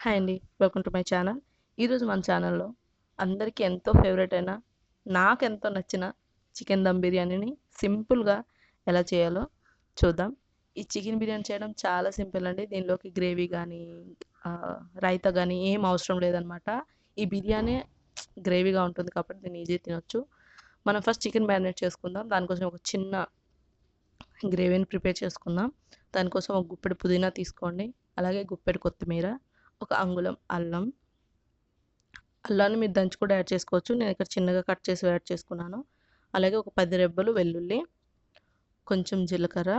Hi అండి. Welcome to my channel ఈరోజు మన ఛానల్లో అందరికీ ఎంతో ఫేవరెట్ అయిన నాకు ఎంతో నచ్చిన చికెన్ దమ్ బిర్యానీని సింపుల్గా ఎలా చేయాలో చూద్దాం. ఈ చికెన్ బిర్యానీ చేయడం చాలా సింపుల్ అండి. దీనిలోకి గ్రేవీ కానీ రైతా కానీ ఏం అవసరం లేదనమాట ఈ బిర్యానీ గ్రేవీగా ఉంటుంది కాబట్టి దీన్ని ఈజీ తినొచ్చు. మనం ఫస్ట్ చికెన్ మ్యారినేట్ చేసుకుందాం. దానికోసం ఒక చిన్న గ్రేవీని ప్రిపేర్ చేసుకుందాం. దానికోసం ఒక గుప్పెడు పుదీనా తీసుకోండి. అలాగే గుప్పెడు కొత్తిమీర ఒక అంగుళం అల్లం. అల్లాన్ని మీరు దంచి కూడా యాడ్ చేసుకోవచ్చు. నేను ఇక్కడ చిన్నగా కట్ చేసి యాడ్ చేసుకున్నాను. అలాగే ఒక పది రెబ్బలు వెల్లుల్లి కొంచెం జీలకర్ర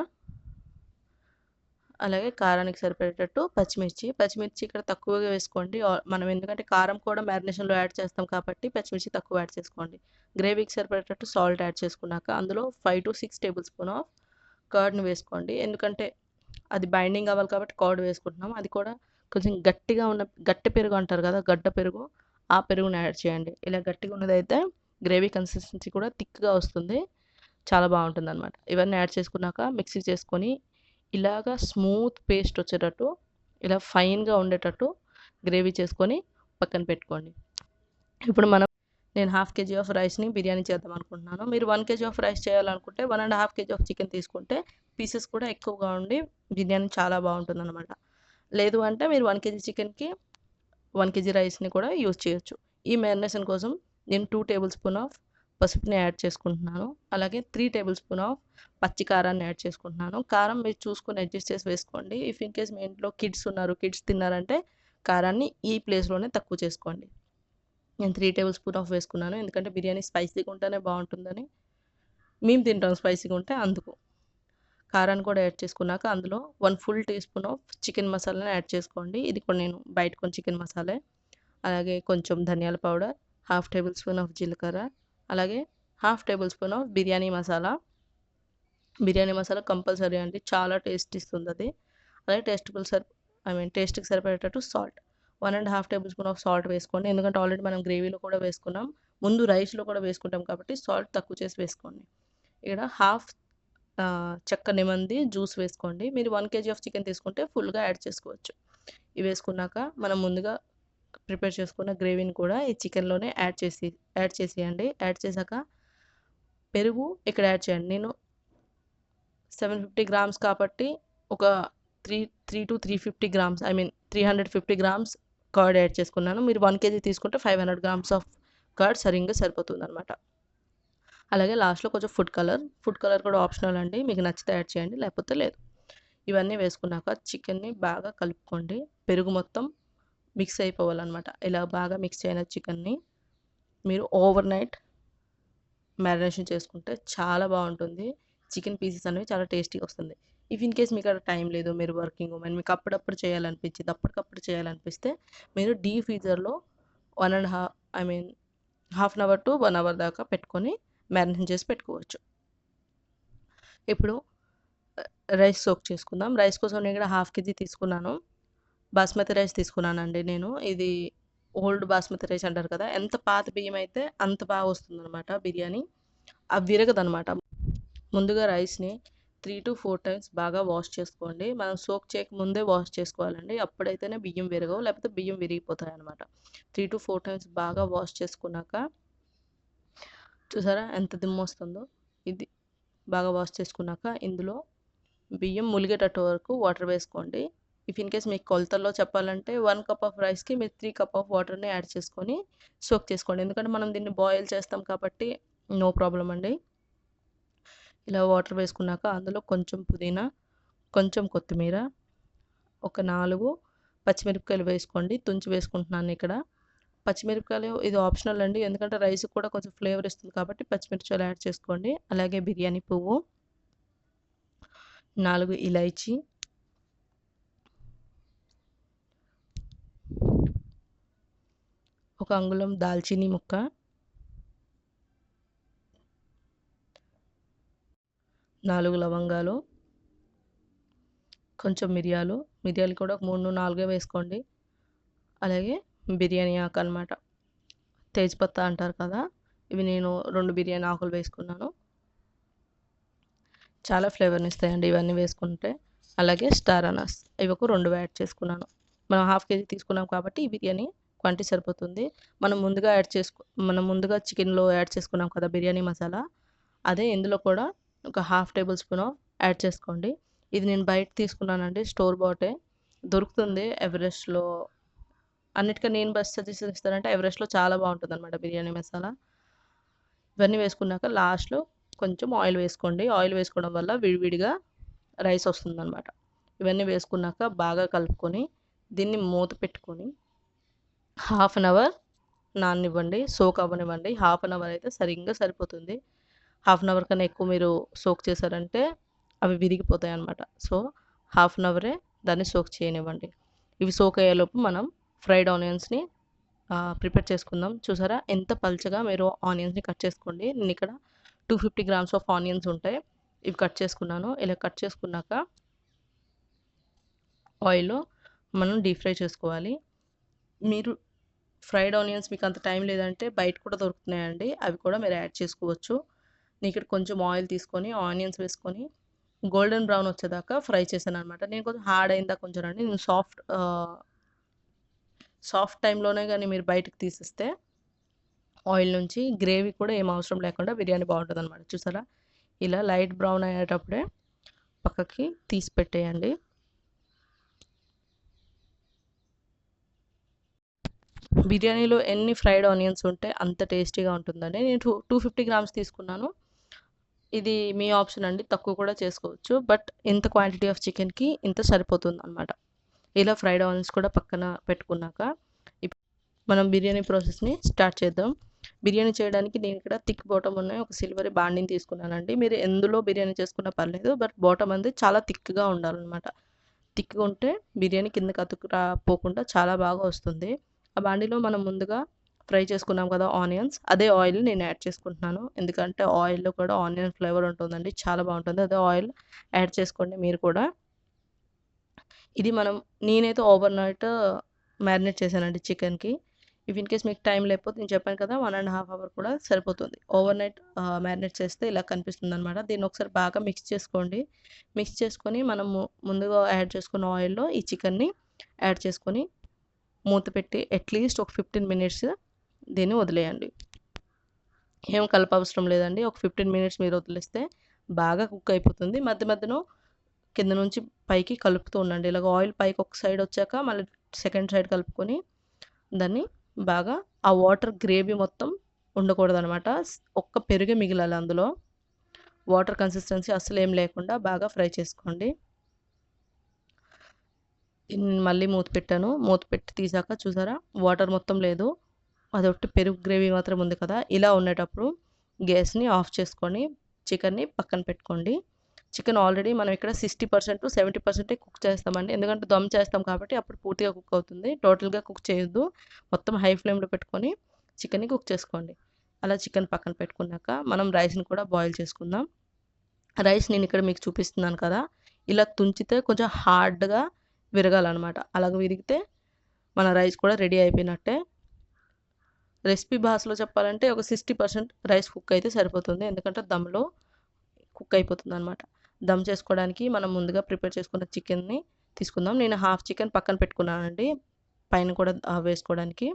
అలాగే కారానికి సరిపడేటట్టు పచ్చిమిర్చి. పచ్చిమిర్చి ఇక్కడ తక్కువగా వేసుకోండి. మనం ఎందుకంటే కారం కూడా మ్యారినేషన్లో యాడ్ చేస్తాం కాబట్టి పచ్చిమిర్చి తక్కువ యాడ్ చేసుకోండి. గ్రేవీకి సరిపడేటట్టు సాల్ట్ యాడ్ చేసుకున్నాక అందులో five to six tablespoon of కర్డ్ని వేసుకోండి. ఎందుకంటే అది బైండింగ్ అవ్వాలి కాబట్టి కర్డ్ వేసుకుంటున్నాం. అది కూడా కొంచెం గట్టిగా ఉన్న గట్టి పెరుగు అంటారు కదా గడ్డ పెరుగు ఆ పెరుగుని యాడ్ చేయండి. ఇలా గట్టిగా ఉన్నదైతే గ్రేవీ కన్సిస్టెన్సీ కూడా థిక్గా వస్తుంది. చాలా బాగుంటుంది అనమాట ఇవన్నీ యాడ్ చేసుకున్నాక మిక్సీ చేసుకొని ఇలాగా స్మూత్ పేస్ట్ వచ్చేటట్టు ఇలా ఫైన్గా ఉండేటట్టు గ్రేవీ చేసుకొని పక్కన పెట్టుకోండి. ఇప్పుడు మనం నేను హాఫ్ కేజీ ఆఫ్ రైస్ని బిర్యానీ చేద్దాం అనుకుంటున్నాను. మీరు వన్ కేజీ ఆఫ్ రైస్ చేయాలనుకుంటే one and half KG of chicken తీసుకుంటే పీసెస్ కూడా ఎక్కువగా ఉండి బిర్యానీ చాలా బాగుంటుంది అనమాట లేదు అంటే మీరు వన్ కేజీ చికెన్కి వన్ కేజీ రైస్ని కూడా యూజ్ చేయొచ్చు. ఈ మ్యారినేషన్ కోసం నేను టూ టేబుల్ స్పూన్ ఆఫ్ పసుపుని యాడ్ చేసుకుంటున్నాను. అలాగే త్రీ టేబుల్ స్పూన్ ఆఫ్ పచ్చి కారాన్ని యాడ్ చేసుకుంటున్నాను. కారం మీరు చూసుకొని అడ్జస్ట్ చేసి వేసుకోండి. ఇఫ్ ఇన్ కేస్ మీ ఇంట్లో కిడ్స్ ఉన్నారు కిడ్స్ తిన్నారంటే కారాన్ని ఈ ప్లేస్లోనే తక్కువ చేసుకోండి. నేను త్రీ టేబుల్ స్పూన్ ఆఫ్ వేసుకున్నాను. ఎందుకంటే బిర్యానీ స్పైసీగా ఉంటేనే బాగుంటుందని మేము తింటాం. స్పైసీగా ఉంటే అందుకు. కారాన్ని కూడా యాడ్ చేసుకున్నాక అందులో one full teaspoon of chicken మసాలాని యాడ్ చేసుకోండి. ఇది కూడా నేను బయట కొన్ని చికెన్ మసాలే అలాగే కొంచెం ధనియాల powder half tablespoon of జీలకర్ర అలాగే half tablespoon of biryani masala. Biryani masala compulsory అండి చాలా టేస్ట్ ఇస్తుంది అది. అలాగే టేస్టబుల్ సరి ఐ మీన్ టేస్ట్కి సరిపడేటట్టు salt. One and half tablespoon of salt వేసుకోండి. ఎందుకంటే ఆల్రెడీ మనం గ్రేవీలో కూడా వేసుకున్నాం. ముందు రైస్లో కూడా వేసుకుంటాం కాబట్టి సాల్ట్ తక్కువ చేసి వేసుకోండి. ఇక్కడ హాఫ్ చెక్క నిమంది జ్యూస్ వేసుకోండి. మీరు వన్ కేజీ ఆఫ్ చికెన్ తీసుకుంటే ఫుల్గా యాడ్ చేసుకోవచ్చు. ఇవి వేసుకున్నాక మనం ముందుగా ప్రిపేర్ చేసుకున్న గ్రేవీని కూడా ఈ చికెన్లోనే యాడ్ చేసి యాడ్ చేసేయండి. యాడ్ చేశాక పెరుగు ఇక్కడ యాడ్ చేయండి. నేను సెవెన్ ఫిఫ్టీ గ్రామ్స్ కాబట్టి ఒక three three to three fifty grams I mean three hundred fifty grams curd add చేసుకున్నాను. మీరు వన్ కేజీ తీసుకుంటే five hundred grams of curd సరిగ్గా సరిపోతుంది అనమాట అలాగే లాస్ట్లో కొంచెం ఫుడ్ కలర్ ఫుడ్ కలర్ కూడా ఆప్షనల్ అండి. మీకు నచ్చితే యాడ్ చేయండి లేకపోతే లేదు. ఇవన్నీ వేసుకున్నాక చికెన్ని బాగా కలుపుకోండి. పెరుగు మొత్తం మిక్స్ అయిపోవాలన్నమాట. ఇలా బాగా మిక్స్ అయిన చికెన్ని మీరు ఓవర్ నైట్ మ్యారినేషన్ చేసుకుంటే చాలా బాగుంటుంది. చికెన్ పీసెస్ అనేవి చాలా టేస్టీగా వస్తుంది. ఇఫ్ ఇన్ కేస్ మీకు అక్కడ టైం లేదు మీరు వర్కింగ్ ఉమెన్ మీకు అప్పుడప్పుడు చేయాలనిపించింది అప్పటికప్పుడు చేయాలనిపిస్తే మీరు D ఫ్రీజర్లో one and half I mean half an hour to one hour దాకా పెట్టుకొని మ్యారినేషన్ చేసి పెట్టుకోవచ్చు. ఇప్పుడు రైస్ సోక్ చేసుకుందాం. రైస్ కోసం నేను ఇక్కడ హాఫ్ కేజీ తీసుకున్నాను. బాస్మతి రైస్ తీసుకున్నానండి నేను. ఇది ఓల్డ్ బాస్మతి రైస్ అంటారు కదా ఎంత పాత బియ్యం అయితే అంత బాగా వస్తుందన్నమాట బిర్యానీ. అవి విరగదనమాట ముందుగా రైస్ని త్రీ టు ఫోర్ టైమ్స్ బాగా వాష్ చేసుకోండి. మనం సోక్ చేయక ముందే వాష్ చేసుకోవాలండి. అప్పుడైతేనే బియ్యం విరగవు లేకపోతే బియ్యం విరిగిపోతాయి అనమాట త్రీ టు ఫోర్ టైమ్స్ బాగా వాష్ చేసుకున్నాక చూసారా ఎంత దిమ్మ వస్తుందో ఇది బాగా వాష్ చేసుకున్నాక ఇందులో బియ్యం ములిగేటట్టు వరకు వాటర్ వేసుకోండి. ఇఫ్ ఇన్ కేస్ మీకు కొలతల్లో చెప్పాలంటే వన్ కప్ ఆఫ్ రైస్కి మీరు త్రీ కప్ ఆఫ్ వాటర్ని యాడ్ చేసుకొని సోక్ చేసుకోండి. ఎందుకంటే మనం దీన్ని బాయిల్ చేస్తాం కాబట్టి నో ప్రాబ్లం అండి. ఇలా వాటర్ వేసుకున్నాక అందులో కొంచెం పుదీనా కొంచెం కొత్తిమీర ఒక నాలుగు పచ్చిమిరపకాయలు వేసుకోండి. తుంచి వేసుకుంటున్నాను ఇక్కడ. పచ్చిమిరపకాయలు ఇది ఆప్షనల్ అండి. ఎందుకంటే రైస్ కూడా కొంచెం ఫ్లేవర్ ఇస్తుంది కాబట్టి పచ్చిమిరపకాయలు యాడ్ చేసుకోండి. అలాగే బిర్యానీ పువ్వు నాలుగు ఇలైచి ఒక అంగుళం దాల్చినీ ముక్క నాలుగు లవంగాలు కొంచెం మిరియాలు మిరియాలు కూడా ఒక మూడు నాలుగే వేసుకోండి. అలాగే బిర్యానీ ఆకు అనమాట తేజ్పత్తా అంటారు కదా ఇవి నేను రెండు బిర్యానీ ఆకులు వేసుకున్నాను. చాలా ఫ్లేవర్ని ఇస్తాయండి ఇవన్నీ వేసుకుంటే. అలాగే స్టార్ అనస్ ఇవి ఒక రెండు యాడ్ చేసుకున్నాను. మనం హాఫ్ కేజీ తీసుకున్నాం కాబట్టి ఈ బిర్యానీ క్వాంటిటీ సరిపోతుంది. మనం ముందుగా యాడ్ చేసుకో మనం ముందుగా చికెన్లో యాడ్ చేసుకున్నాం కదా బిర్యానీ మసాలా అదే ఇందులో కూడా ఒక హాఫ్ టేబుల్ స్పూన్ యాడ్ చేసుకోండి. ఇది నేను బయట తీసుకున్నానండి స్టోర్ బాటే. దొరుకుతుంది ఎవరెస్ట్లో అన్నిటికీ నేను బెస్ట్ సజెషన్ ఇస్తానంటే ఎవరెస్ట్లో చాలా బాగుంటుంది అనమాట బిర్యానీ మసాలా. ఇవన్నీ వేసుకున్నాక లాస్ట్లో కొంచెం ఆయిల్ వేసుకోండి. ఆయిల్ వేసుకోవడం వల్ల విడివిడిగా రైస్ వస్తుందన్నమాట. ఇవన్నీ వేసుకున్నాక బాగా కలుపుకొని దీన్ని మూత పెట్టుకొని హాఫ్ అన్ అవర్ నాననివ్వండి. సోక్ అవ్వనివ్వండి. హాఫ్ అన్ అవర్ అయితే సరిగ్గా సరిపోతుంది. హాఫ్ అన్ అవర్ కన్నా ఎక్కువ మీరు సోక్ చేశారంటే అవి విరిగిపోతాయి అన్నమాట సో హాఫ్ అన్ అవరే దాన్ని సోక్ చేయనివ్వండి. ఇవి సోక్ అయ్యేలోపు మనం ఫ్రైడ్ ఆనియన్స్ని ప్రిపేర్ చేసుకుందాం. చూసారా? ఎంత పల్చగా మీరు ఆనియన్స్ని కట్ చేసుకోండి. నేను ఇక్కడ two fifty grams of onions ఉంటాయి. ఇవి కట్ చేసుకున్నాను. ఇలా కట్ చేసుకున్నాక ఆయిల్లో మనం డీప్ ఫ్రై చేసుకోవాలి. మీరు ఫ్రైడ్ ఆనియన్స్ మీకు అంత టైం లేదంటే బయట కూడా దొరుకుతున్నాయండి. అవి కూడా మీరు యాడ్ చేసుకోవచ్చు. నేను ఇక్కడ కొంచెం ఆయిల్ తీసుకొని ఆనియన్స్ వేసుకొని గోల్డెన్ బ్రౌన్ వచ్చేదాకా ఫ్రై చేశాను అనమాట నేను కొంచెం హార్డ్ అయిందా కొంచెం అండి నేను సాఫ్ట్ సాఫ్ట్ టైంలోనే కానీ మీరు బయటకు తీసేస్తే ఆయిల్ నుంచి గ్రేవీ కూడా ఏం అవసరం లేకుండా బిర్యానీ బాగుంటుంది అనమాట చూసారా? ఇలా లైట్ బ్రౌన్ అయ్యేటప్పుడే పక్కకి తీసి పెట్టేయండి. బిర్యానీలో ఎన్ని ఫ్రైడ్ ఆనియన్స్ ఉంటే అంత టేస్టీగా ఉంటుందండి. నేను టూ టూ ఫిఫ్టీ గ్రామ్స్ తీసుకున్నాను. ఇది మీ ఆప్షన్ అండి. తక్కువ కూడా చేసుకోవచ్చు. బట్ ఇంత క్వాంటిటీ ఆఫ్ చికెన్కి ఇంత సరిపోతుంది అనమాట ఇలా ఫ్రైడ్ ఆనియన్స్ కూడా పక్కన పెట్టుకున్నాక మనం బిర్యానీ ప్రాసెస్ని స్టార్ట్ చేద్దాం. బిర్యానీ చేయడానికి నేను ఇక్కడ థిక్ బాటమ్ ఉన్నాయి ఒక సిల్వర్ బాండిని తీసుకున్నానండి. మీరు ఎందులో బిర్యానీ చేసుకున్నా పర్లేదు బట్ బాటమ్ అనేది చాలా థిక్గా ఉండాలన్నమాట. థిక్గా ఉంటే బిర్యానీ కిందకి అతుకు పోకుండా చాలా బాగా వస్తుంది. ఆ బాండీలో మనం ముందుగా ఫ్రై చేసుకున్నాం కదా ఆనియన్స్ అదే ఆయిల్ నేను యాడ్ చేసుకుంటున్నాను. ఎందుకంటే ఆయిల్లో కూడా ఆనియన్ ఫ్లేవర్ ఉంటుందండి చాలా బాగుంటుంది. అదే ఆయిల్ యాడ్ చేసుకోండి మీరు కూడా. ఇది మనం నేనైతే ఓవర్ నైట్ మ్యారినేట్ చేశానండి చికెన్కి. ఇఫ్ ఇన్ కేస్ మీకు టైం లేకపోతే నేను చెప్పాను కదా వన్ అండ్ హాఫ్ అవర్ కూడా సరిపోతుంది. ఓవర్ నైట్ మ్యారినేట్ చేస్తే ఇలా కనిపిస్తుంది అనమాట దీన్ని ఒకసారి బాగా మిక్స్ చేసుకోండి. మిక్స్ చేసుకొని మనం ముందుగా యాడ్ చేసుకున్న ఆయిల్లో ఈ చికెన్ని యాడ్ చేసుకొని మూత పెట్టి అట్లీస్ట్ ఒక ఫిఫ్టీన్ మినిట్స్ దీన్ని వదిలేయండి. ఏం కలపవసరం లేదండి. ఒక ఫిఫ్టీన్ మినిట్స్ మీరు వదిలేస్తే బాగా కుక్ అయిపోతుంది. మధ్య మధ్యలో కింద నుంచి పైకి కలుపుతూ ఉండండి. ఇలాగ ఆయిల్ పైకి ఒక సైడ్ వచ్చాక మళ్ళీ సెకండ్ సైడ్ కలుపుకొని దాన్ని బాగా ఆ వాటర్ గ్రేవీ మొత్తం ఉండకూడదు అనమాట ఒక్క పెరుగే మిగిలాలి అందులో. వాటర్ కన్సిస్టెన్సీ అసలు ఏం లేకుండా బాగా ఫ్రై చేసుకోండి. మళ్ళీ మూత పెట్టాను. మూత పెట్టి తీసాక చూసారా? వాటర్ మొత్తం లేదు. అదొకటి పెరుగు గ్రేవీ మాత్రం ఉంది కదా? ఇలా ఉండేటప్పుడు గ్యాస్ని ఆఫ్ చేసుకొని చికెన్ని పక్కన పెట్టుకోండి. చికెన్ ఆల్రెడీ మనం ఇక్కడ సిక్స్టీ పర్సెంట్ సెవెంటీ పర్సెంటే కుక్ చేస్తామండి. ఎందుకంటే దమ్ చేస్తాం కాబట్టి అప్పుడు పూర్తిగా కుక్ అవుతుంది. టోటల్గా కుక్ చేయొద్దు. మొత్తం హై ఫ్లేమ్లో పెట్టుకొని చికెన్ని కుక్ చేసుకోండి. అలా చికెన్ పక్కన పెట్టుకున్నాక మనం రైస్ని కూడా బాయిల్ చేసుకుందాం. రైస్ నేను ఇక్కడ మీకు చూపిస్తున్నాను కదా. ఇలా తుంచితే కొంచెం హార్డ్గా విరగాలన్నమాట. అలాగ విరిగితే మన రైస్ కూడా రెడీ అయిపోయినట్టే. రెసిపీ భాషలో చెప్పాలంటే ఒక సిక్స్టీ పర్సెంట్ రైస్ కుక్ అయితే సరిపోతుంది. ఎందుకంటే దమ్లో కుక్ అయిపోతుంది అనమాట దమ్ చేసుకోవడానికి మనం ముందుగా ప్రిపేర్ చేసుకున్న చికెన్ని తీసుకుందాం. నేను హాఫ్ చికెన్ పక్కన పెట్టుకున్నానండి పైన కూడా వేసుకోవడానికి.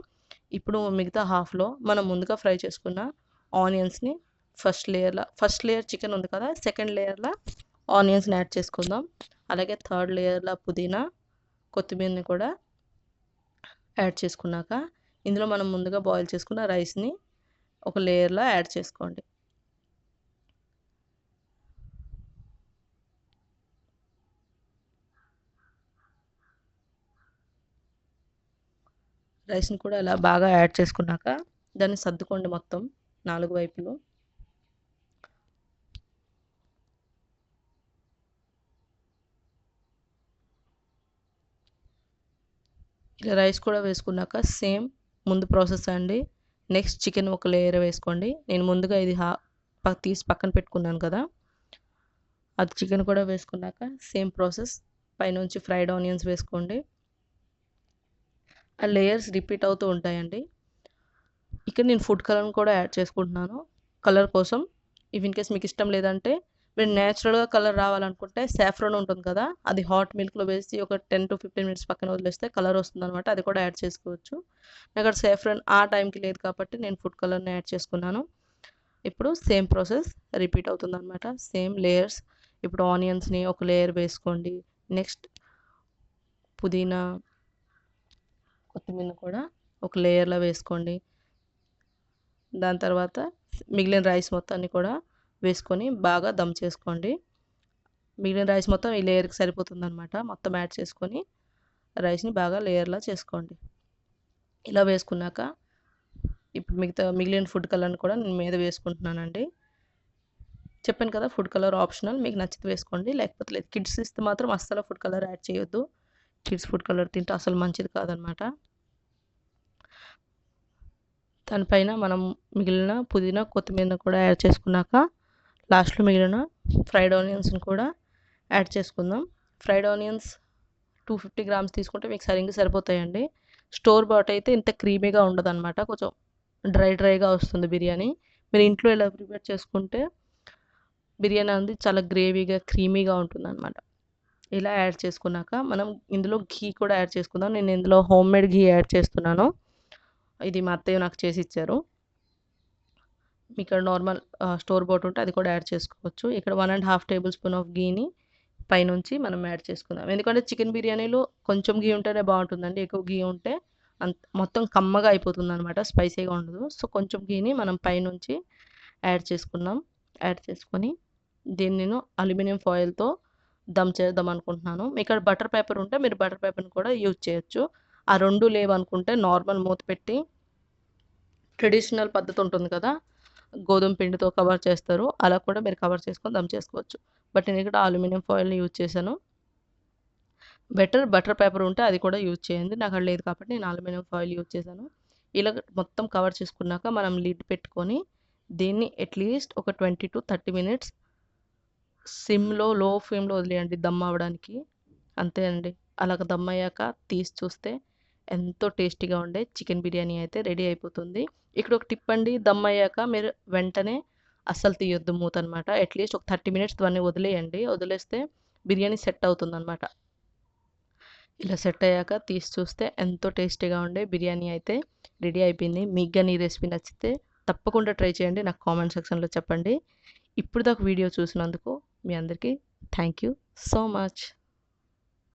ఇప్పుడు మిగతా హాఫ్లో మనం ముందుగా ఫ్రై చేసుకున్న ఆనియన్స్ని ఫస్ట్ లేయర్లో ఫస్ట్ లేయర్ చికెన్ ఉంది కదా సెకండ్ లేయర్లో ఆనియన్స్ని యాడ్ చేసుకుందాం. అలాగే థర్డ్ లేయర్లో పుదీనా కొత్తిమీరని కూడా యాడ్ చేసుకున్నాక ఇందులో మనం ముందుగా బాయిల్ చేసుకున్న రైస్ని ఒక లేయర్లో యాడ్ చేసుకోండి. రైస్ని కూడా అలా బాగా యాడ్ చేసుకున్నాక దాన్ని సర్దుకోండి మొత్తం నాలుగు వైపులు. ఇలా రైస్ కూడా వేసుకున్నాక సేమ్ ముందు ప్రాసెస్ అండి. నెక్స్ట్ చికెన్ ఒక లేయర్ వేసుకోండి. నేను ముందుగా ఇది హా తీసి పక్కన పెట్టుకున్నాను కదా. అది చికెన్ కూడా వేసుకున్నాక సేమ్ ప్రాసెస్. పైనుంచి ఫ్రైడ్ ఆనియన్స్ వేసుకోండి. ఆ లేయర్స్ రిపీట్ అవుతూ ఉంటాయండి. ఇక్కడ నేను ఫుడ్ కలర్ కూడా యాడ్ చేసుకుంటున్నాను. కలర్ కోసం. ఇవి ఇన్ కేస్ మీకు ఇష్టం లేదంటే మీరు నేచురల్గా కలర్ రావాలనుకుంటే సాఫ్రోన్ ఉంటుంది కదా అది హాట్ మిల్క్లో వేసి ఒక టెన్ టు ఫిఫ్టీన్ మినిట్స్ పక్కన వదిలేస్తే కలర్ వస్తుంది అనమాట అది కూడా యాడ్ చేసుకోవచ్చు. నాకు అక్కడ సాఫ్రోన్ ఆ టైంకి లేదు కాబట్టి నేను ఫుడ్ కలర్ని యాడ్ చేసుకున్నాను. ఇప్పుడు సేమ్ ప్రాసెస్ రిపీట్ అవుతుంది అనమాట సేమ్ లేయర్స్ ఇప్పుడు ఆనియన్స్ని ఒక లేయర్ వేసుకోండి. నెక్స్ట్ పుదీనా కొత్తిమీర కూడా ఒక లేయర్లో వేసుకోండి. దాని తర్వాత మిగిలిన రైస్ మొత్తాన్ని కూడా వేసుకొని బాగా దమ్ చేసుకోండి. మిగిలిన రైస్ మొత్తం ఈ లేయర్కి సరిపోతుంది అనమాట మొత్తం యాడ్ చేసుకొని రైస్ని బాగా లేయర్లా చేసుకోండి. ఇలా వేసుకున్నాక ఇప్పుడు మిగతా మిగిలిన ఫుడ్ కలర్ని కూడా నేను మీద వేసుకుంటున్నానండి. చెప్పాను కదా ఫుడ్ కలర్ ఆప్షనల్ మీకు నచ్చితే వేసుకోండి. లేకపోతే లేదు కిడ్స్ ఇస్తే మాత్రం అస్సలు ఫుడ్ కలర్ యాడ్ చేయొద్దు. కిడ్స్ ఫుడ్ కలర్ తింటే అసలు మంచిది కాదనమాట. దానిపైన మనం మిగిలిన పుదీనా కొత్తిమీర కూడా యాడ్ చేసుకున్నాక లాస్ట్లో మిగిలిన ఫ్రైడ్ ఆనియన్స్ని కూడా యాడ్ చేసుకుందాం. Fried onions two fifty grams తీసుకుంటే మీకు సరిగ్గా సరిపోతాయండి. స్టోర్ బాట్ అయితే ఇంత క్రీమీగా ఉండదు అనమాట కొంచెం డ్రై డ్రైగా వస్తుంది బిర్యానీ. మీరు ఇంట్లో ఇలా ప్రిపేర్ చేసుకుంటే బిర్యానీ అనేది చాలా గ్రేవీగా క్రీమీగా ఉంటుంది అనమాట ఇలా యాడ్ చేసుకున్నాక మనం ఇందులో ఘీ కూడా యాడ్ చేసుకుందాం. నేను ఇందులో హోమ్ మేడ్ ఘీ యాడ్ చేస్తున్నాను. ఇది మా అత్తయ్య నాకు చేసి ఇచ్చారు. ఇక్కడ నార్మల్ స్టోర్ బోట్ ఉంటే అది కూడా యాడ్ చేసుకోవచ్చు. ఇక్కడ one and half tablespoon of గీని పైనుంచి మనం యాడ్ చేసుకుందాం. ఎందుకంటే చికెన్ బిర్యానీలో కొంచెం గీ ఉంటేనే బాగుంటుందండి. ఎక్కువ గీ ఉంటే అంత మొత్తం కమ్మగా అయిపోతుంది అనమాట స్పైసీగా ఉండదు. సో కొంచెం గీని మనం పైనుంచి యాడ్ చేసుకున్నాం యాడ్ చేసుకొని దీన్ని నేను అల్యూమినియం ఫాయిల్తో దమ్ చేద్దాం అనుకుంటున్నాను. ఇక్కడ బటర్ పేపర్ ఉంటే మీరు బటర్ పేపర్ని కూడా యూజ్ చేయొచ్చు. ఆ రెండు లేవనుకుంటే నార్మల్ మూత పెట్టి ట్రెడిషనల్ పద్ధతి ఉంటుంది కదా గోధుమ పిండితో కవర్ చేస్తారు. అలా కూడా మీరు కవర్ చేసుకొని దమ్ చేసుకోవచ్చు. బట్ నేను ఇక్కడ అల్యూమినియం ఫాయిల్ని యూజ్ చేశాను. బెటర్ బటర్ పేపర్ ఉంటే అది కూడా యూజ్ చేయండి. నాకు అది లేదు కాబట్టి నేను అల్యూమినియం ఫాయిల్ యూజ్ చేశాను. ఇలా మొత్తం కవర్ చేసుకున్నాక మనం లిడ్ పెట్టుకొని దీన్ని అట్లీస్ట్ ఒక ట్వంటీ టు థర్టీ మినిట్స్ సిమ్లో లో ఫ్లేమ్లో వదిలేయండి దమ్ అవ్వడానికి. అంతే అండి. అలాగ దమ్ అయ్యాక తీసి చూస్తే ఎంతో టేస్టీగా ఉండే చికెన్ బిర్యానీ అయితే రెడీ అయిపోతుంది. ఇక్కడ ఒక టిప్ అండి దమ్ అయ్యాక మీరు వెంటనే అస్సలు తీయొద్దు మూత అనమాట అట్లీస్ట్ ఒక థర్టీ మినిట్స్ దాన్ని వదిలేయండి. వదిలేస్తే బిర్యానీ సెట్ అవుతుంది అనమాట ఇలా సెట్ అయ్యాక తీసి చూస్తే ఎంతో టేస్టీగా ఉండే బిర్యానీ అయితే రెడీ అయిపోయింది. మీకు కానీ ఈ రెసిపీ నచ్చితే తప్పకుండా ట్రై చేయండి. నాకు కామెంట్ సెక్షన్లో చెప్పండి. ఇప్పుడు దాకా వీడియో చూసినందుకు మీ అందరికీ థ్యాంక్ యూ సో మచ్